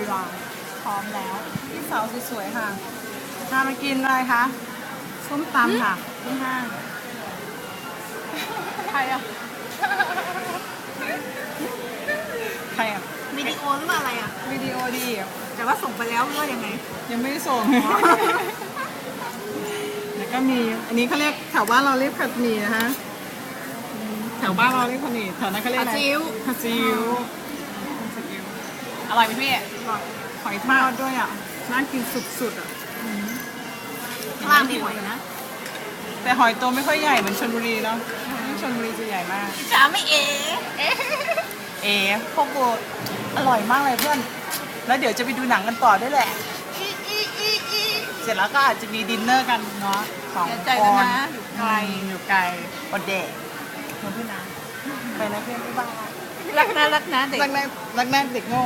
ยรายพร้อมแล้วพี่สาวสวยๆค่ะพามากินอะไรคะส้มตำค่ะที่ห้างใครอะใครอะวิดีโอหรือว่าอะไรอะวิดีโอดีอะแต่ว่าส่งไปแล้วหรือว่ายังไง ยังไม่ได้ส่ง แล้วก็มี อันนี้เขาเรียกแถวบ้านเราเรียกผัดหมี่นะคะอืมแถวบ้านเราเรียกผัดหมี่แถวนั้นเขาเรียกอะไรผัดซีอิ๊วผัดซีอิ๊วผัดซีอิ๊ว อร่อยไหมพี่หอยทอดด้วยอะน่ากินสุดๆอะข้างล่างมีหอยนะ แต่หอยตัวไม่ค่อยใหญ่เหมือนชลบุรีเนาะชลบุรีจะใหญ่มากจ๋าไม่เอ๋เอ๋พวกโบอร่อยมากเลยเพื่อน แล้วเดี๋ยวจะไปดูหนังกันต่อด้วยแหละอีอีอีอีเสร็จแล้วก็อาจจะมีดินเนอร์กันเนาะสองเสียใจคด้วยนนะอยู่ไกลอืมอยู่ไกลอดเดะขอบคุณนะไปนะเพื่อนบ๊ายบาย รักนะรักนะเด็ก รักแรกรักแรกเด็กโง่